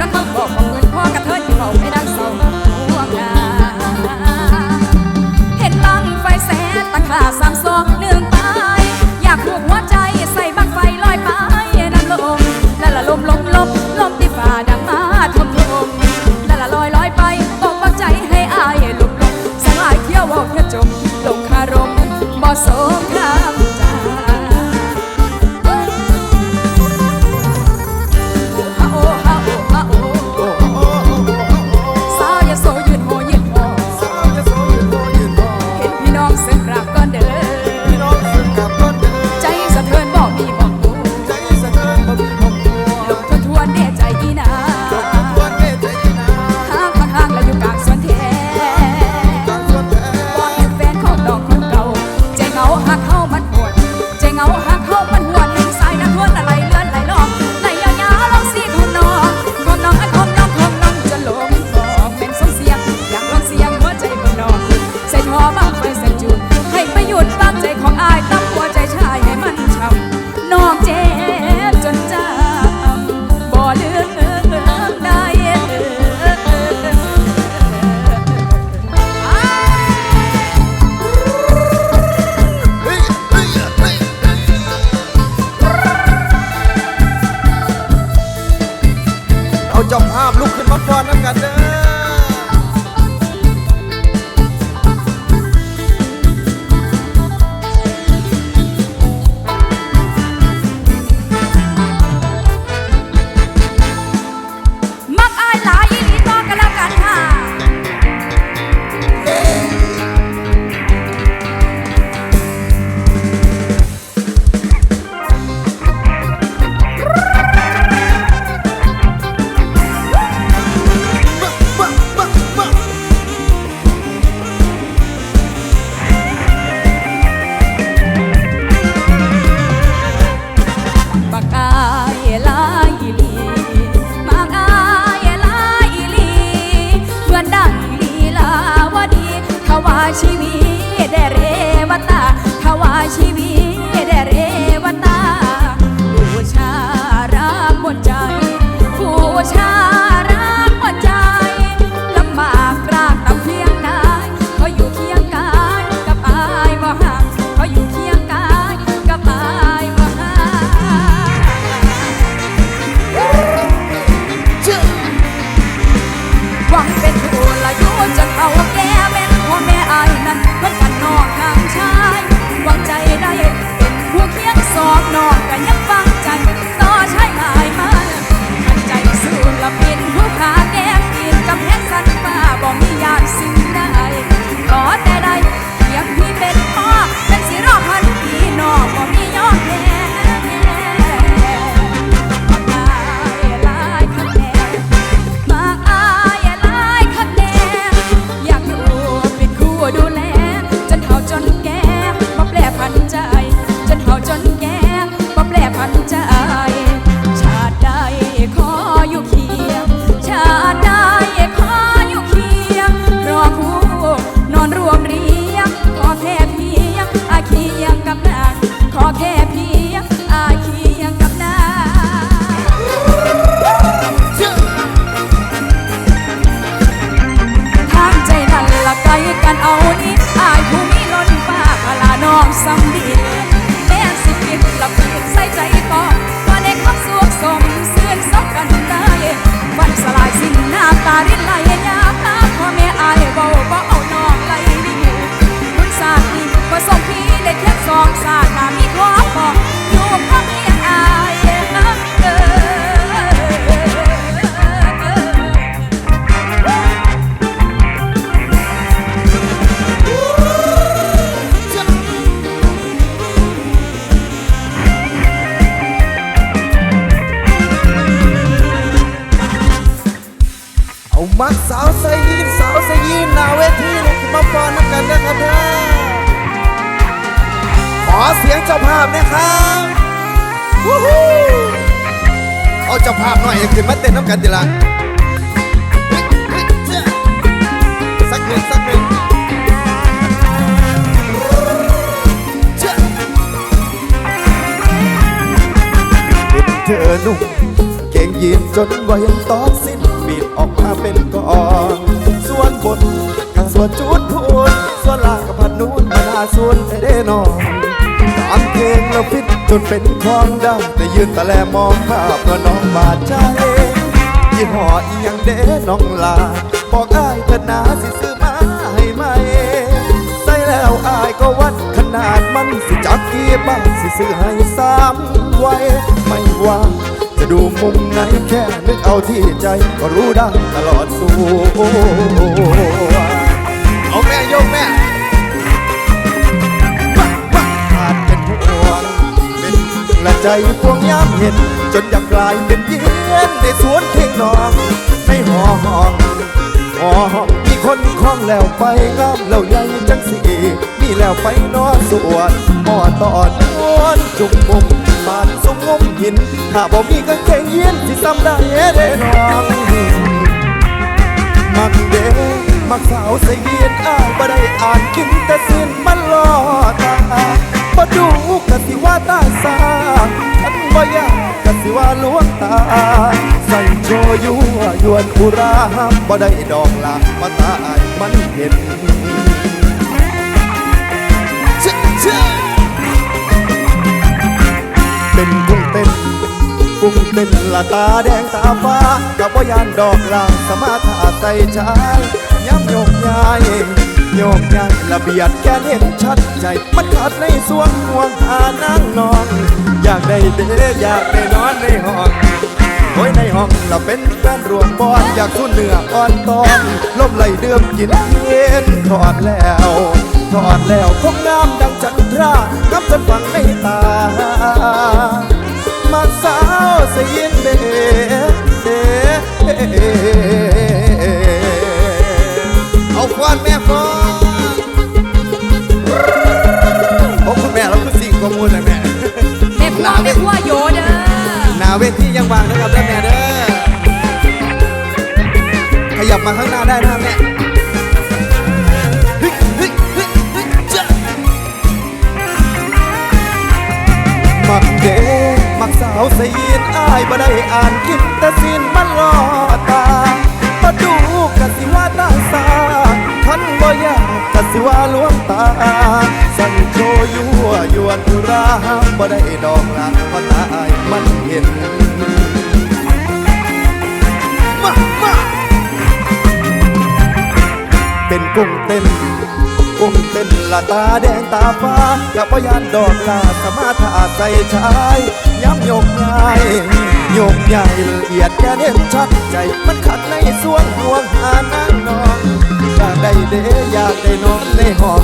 รักคำบอกของเงิน ขอแค่ จ้าภาพนะครับวู้ฮู้เอาเจ้าภาพหน่อยขึ้นมาเต้นน้ำกันดีละเฮ้ยเฮ้ยเจ้าสักหนึ่งสักหนึ่งเจ้าเห็นเธอนุ่มเก่งยีนจนว่ายังตอกสิ้นบีดออกมาเป็นก่อนส่วนบนกับส่วนจูดพูนส่วนลากกับพันนูนมานาส่วนไม่ได้นอนามเพลงแล้วฟิตจนเป็นของดังแต่ยืนตะแลมองภาพว่าน้องบาดใจยี่ห้ออียังเด้น้องลาบอกอ้ายเถิดนาสิซื้อมาให้ไหมใส่แล้วอายก็วัดขนาดมันสิจักกี่บ้าทสิซื้อให้สามไว้ไม่ว่าจะดูมุมไหนแค่นึกเอาที่ใจก็รู้ได้ตลอดสู่เอาแม่โยกแม่ ใจพวงยามเห็น จนอยากกลายเป็นเย็นในสวนเข่งนองในหอห้องหอห้องมีคนคล้องแล้วไปงามแล้วใหญ่จังสีมีแล้วไปนอนสวนหมอตอนนอนจุ่มมุมบานสุมงมหิน ถ้าบ่มีกางเกงยีนสิซ้ำได้เด้น้องมักเด้มักสาวใส่เยียนอ้ายบ่ได้อ่านกินแต่สิ้นมันรอตา ปดูกะสิว่าตาสาฉันบ่อยากสิว่าลวงตา ใส่โชยุยวนอุราบ่ได้ดอกละมาตาอยมันเห็นเป็นกุ้งเต้นกุ้งเต้นละตาแดงตาฟ้ากับว่ายานดอกลางสมาธาใจชายย้ำยกยาย โยกย้ายระเบียดแค่เห็นชัดใจ มันขาดในสวงห่วงอานางนอนอยากได้เดอยากได้นอนในห้องโอยในห้องเราเป็นแฟนรวมบอนอยากทุ่นเหนืออ่อนตอนลมไหลเดิมกินเย็นทอดแล้วทอดแล้วคงงามดังจันทรานับจนฝังในตา มาสาวเสียนเดเดเอาควันแม่ฟอ ก็มูแต่แม่แม่พ่อแม่พ่อโยเด้อหนาเวทียังวางนะครับแม่เด้อขยับมาข้างหน้าได้นะแม่มักเด็กมักสาวเสียีนอายบ่ได้อ่านกินแต่สิ้นมันรอ ก็สิว่าลวงตา สั่นโชยัวยวนอุราบ่ได้ดอกหลังก็ตายมันเห็นมามาเป็นกุ้งเต้นกุ้งเต้นละตาแดงตาฟ้ากับพยานดอกลาสมาถาใจชายย้ำยกยายโยกใหญ่ละเอียดแกเด่นชัดใจมันขัดในส่วนห่วงหานางนอง อยากได้เด้อยากได้น้องในห้อง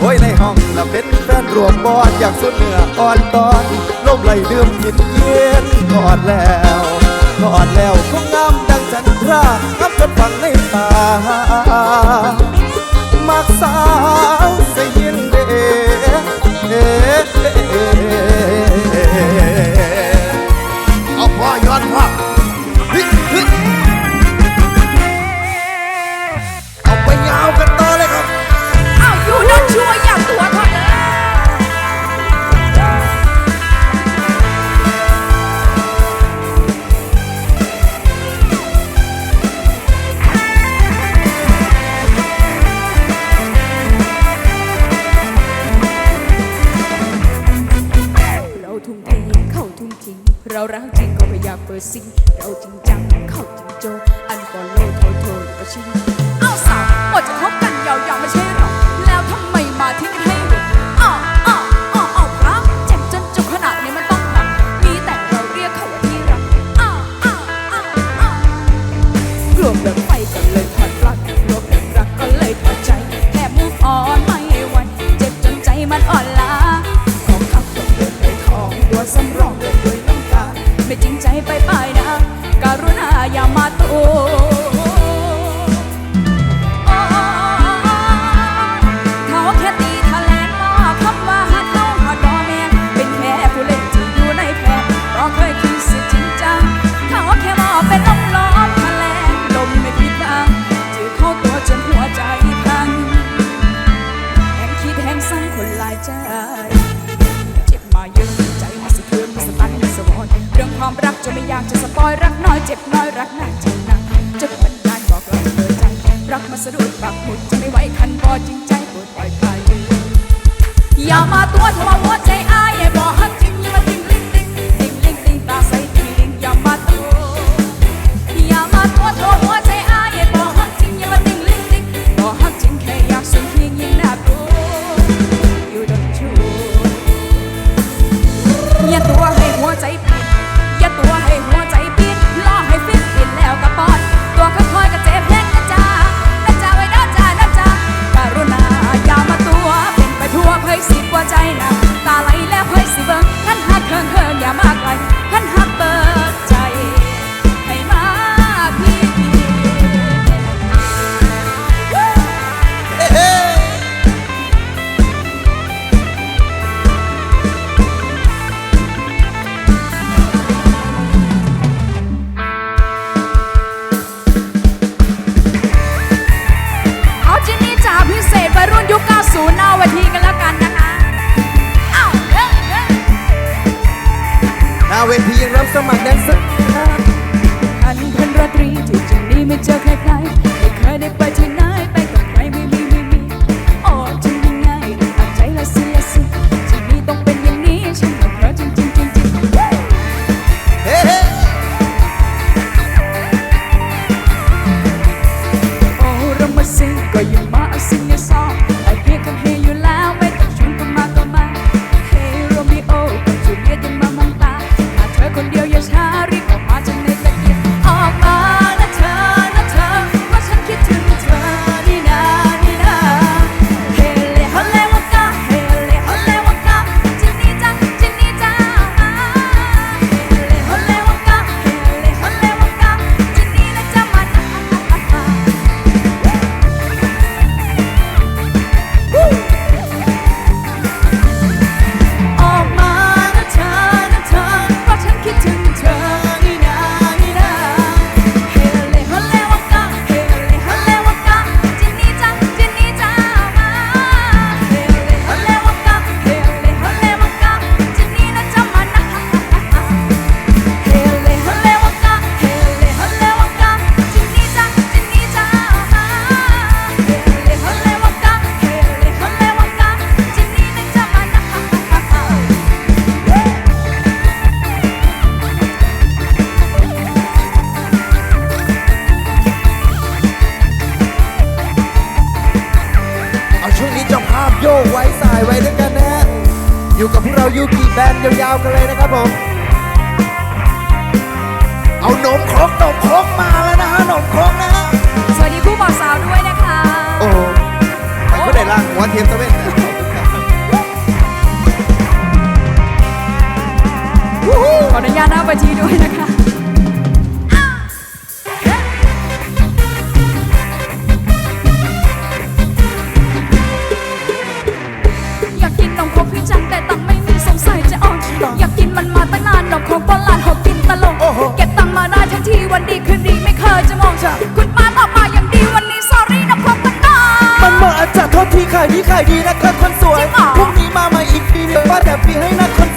โอ้ยในห้องละเป็นแฟนรวมบอดอยากสุดเหนืออ่อนตอนลมไหลดื่มหินเย็นกอดแล้วกอดแล้วคงงามดังจันทรางับจนฝังในตามักสาาสะดุดปักหมุดจะไม่ไหวคันพอจริงใจปวดปล่อยไปอย่ามาตัวทวงวด Come on, them ไว้ด้วยกันนะอยู่กับพวกเรายูกี่แบนยาวๆกันเลยนะครับผม เอานมครกนมครกมาแล้วนะฮะนมครกนะสวัสดีคู่บ่าวสาวด้วยนะคะโอ้โหไปก็ได้ล่างหัวเทียมตะเวนนะขออนุญาตหน้าบัญชีด้วยนะคะ นมโคกตอนหลาหกกินตลงเก็บตังมาได้ทั้งที่วันดีคืนดีไม่เคยจะมองเธอคุณปาตอบมาอย่างดีวันนี้ sorry นมคกันหน่อยมันมาอาจจะโทษที่ขายดีขายดีนะครับคนสวยพรุ่งนี้มาใหม่อีกปีเดียวป้าแต่ปีให้นะคน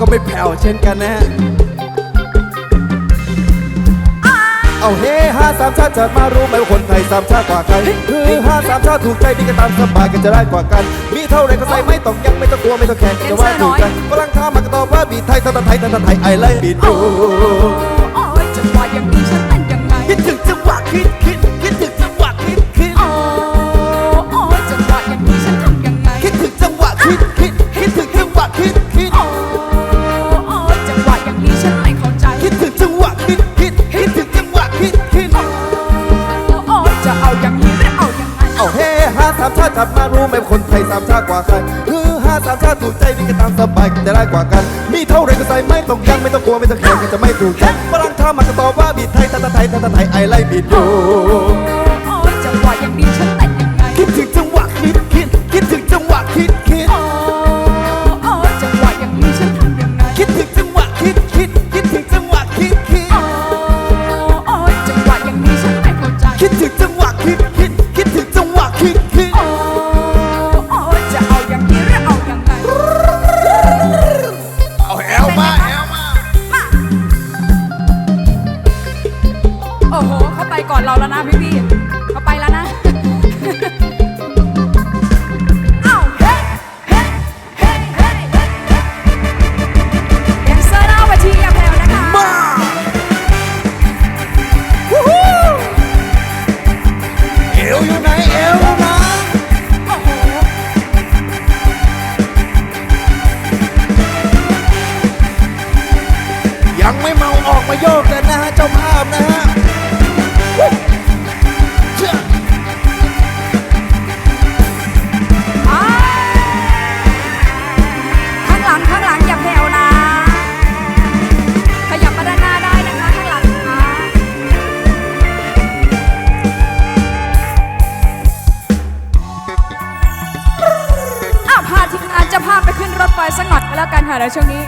ก็ไม่แผ่วเช่นกันนะเอาเฮห้าสามชาติจะมารู้ไหมว่าคนไทยสามชาติกว่าใครคือห้าสามชาติถูกใจดีกันตามสบายกันจะได้กว่ากัน มีเท่าไรก็ใส่ไม่ต้องยังไม่ต้องกลัวไม่ต้องแข่งจะว่าถูกกันฝรั่งท้ามาก็ตอบว่าบีไทยสตาไทยสตาไทยไอไลบีดู กลัมารู้ไหมคนไทยสามชาติกว่าใครคือห้าสามชาติถูกใจวิ่งกันตามสบายกันจะได้กว่ากัน มีเท่าไรก็ใส่ไม่ต้องยังไม่ต้องกลัวไม่ต้องเกรงกันจะไม่ถูกใจฝรั่งถ้ามันจะตอบว่าบิดไทยตาตาไทยตาตาไทยไอไล่บิดอยู่ ช่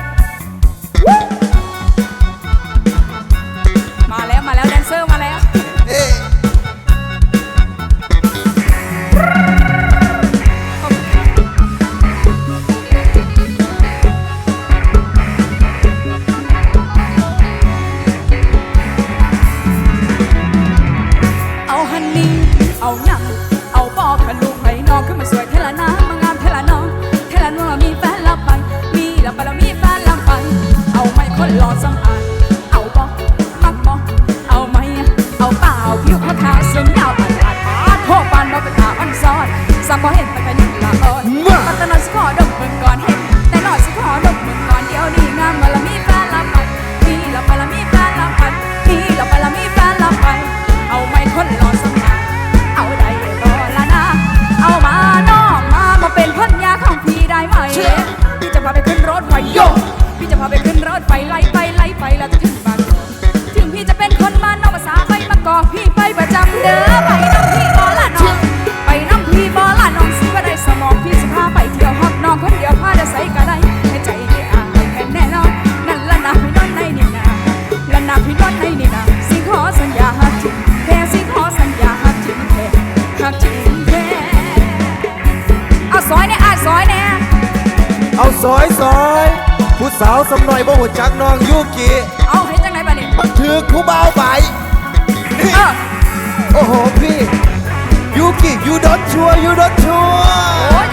สาวสำน่อยบ่หัวจักน้องยุกิเอาเฮ็ดจังไหนบ่นี่มัถือคู่เบาไปเออโอ้โหพี่ยุกิยูดอทชัวยูดอทชัวโอ้ย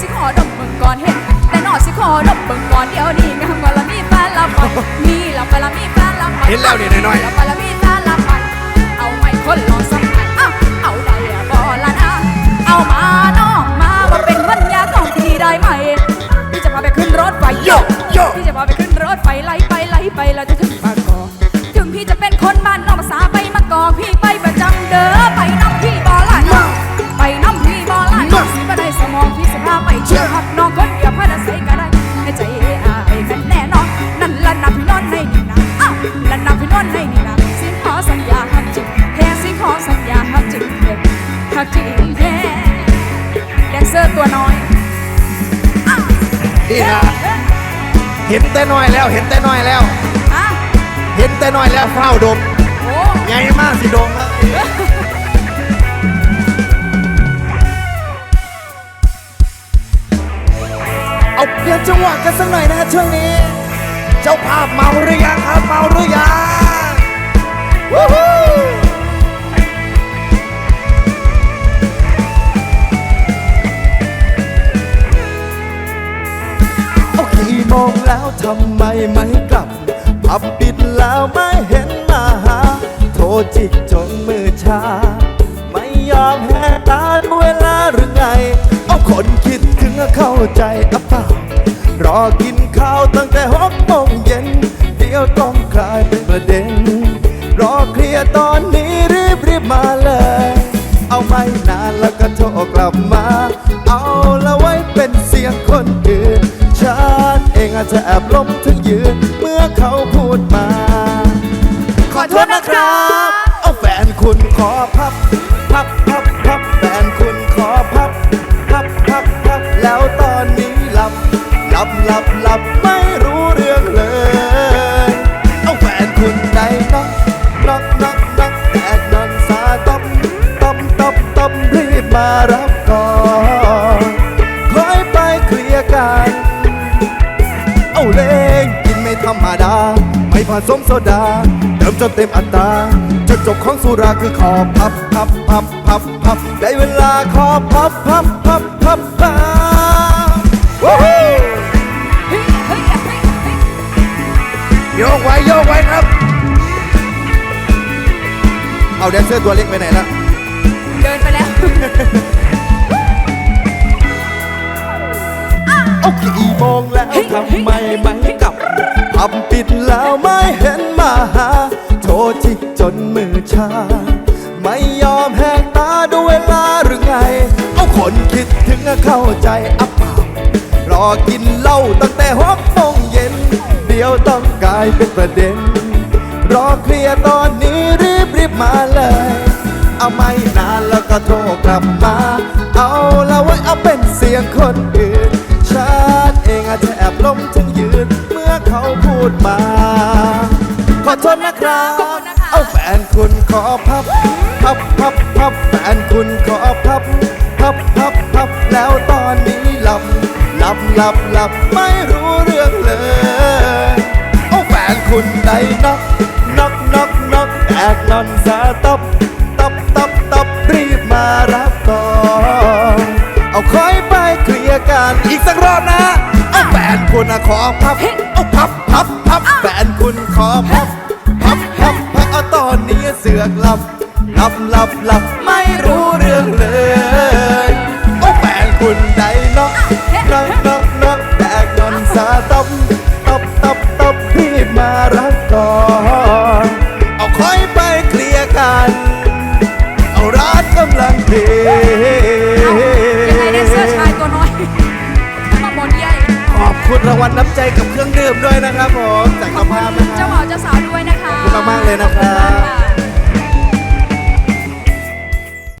สิขอดมเมืองก่อนเห็นแต่นอสิขอดมเมืองก่อนเดี๋ยวนี้งามกว่าระมีแฟนละก่อมีละไปละมีแฟนละก่อเห็นแล้วเนี่น้อยๆ เห็นแต่น้อยแล้ว เห็นแต่น้อยแล้วเห็นแต่น้อยแล้วเฝ้าดมใหญ่มากสิดมคเอาเปลี่ยนจังหวะกันสักหน่อยนะช่วงนี้ เจ้าภาพเมาหรือยังครับเมาหรือยังวู้ มองแล้วทำไมไม่กลับพับปิดแล้วไม่เห็นมาหา โทรจิกจนมือชา ไม่ยอมแห่ตาเวลาหรือไง เอาคนคิดถึงเข้าใจกับเปล่ารอกินข้าวตั้งแต่หกโมงเย็น เดี๋ยวต้องกลายเป็นประเด็น รอเคลียร์ตอนนี้รีบรีบมาเลย เอาไม่นานแล้วก็โทรกลับมา จะแอบล้มทั้งยืนเมื่อเขาพูดมา ขอโทษนะครับ เอาแฟนคุณขอพับ สมโซดา เติมจนเต็มอัตราจุดจบของสุราคือขอพับพับพับพับพับได้เวลาขอพับพับพับพับพับาโยกไว้โยกไว้ครับ เอาแดนเซอร์ตัวเล็กไปไหนละเดินไปแล้ว โอเคมองแล้วทำไมไม่กลับ ปิดแล้วไม่เห็นมาหา โทรจิกจนมือชา ไม่ยอมแหกตาดูเวลาหรือไง เอาคนคิดถึงเข้าใจอับเปล่ารอกินเหล้าตั้งแต่หกโมงเย็น เดี๋ยวต้องกลายเป็นประเด็น รอเคลียร์ตอนนี้รีบรีบมาเลย เอาไม่นานแล้วก็โทรกลับมา เอาละไว้เอาเป็นเสียงคนอื่นฉันเองอาจจะแอบล้มถึง ดมา ขอโทษนะครับ ขอบคุณนะคะ เอาแฟนคุณขอพับ พับพับพับแฟนคุณขอพับ พับพับพับแล้วตอนนี้หลับ หลับหลับหลับไม่รู้เรื่องเลยโอ้แฟนคุณได้น็อกน็อกน็อกน็อกแตกนอนสาตับ ตับตับตับรีบมารับก่อน เอาคอยไปเคลียร์กันอีกสักรอบนะ เอาแฟนคุณอะขอพับ เอาพับพับพับ นี้เสือกหลับหลับหลับหลับไม่รู้เรื่องเลยโอ้แฟนคุณได้น็อกน็อกน็อกน็อกแตกนอนสาตับตับตับตับรีบมารับก่อนเอาคอยไปเคลียร์กัน เอาร้านกำลังเทเอายังไงได้เสื้อชายตัวน้อยมาบนใหญ่ขอบคุณรางวัลน้ำใจกับเครื่องดื่มด้วยนะครับผมจากขอบสภาพคุนะณคเจ้ารับบ่าวเจ้าสาวด้วยนะคะ ขอบคุณมากๆเลยนะครับ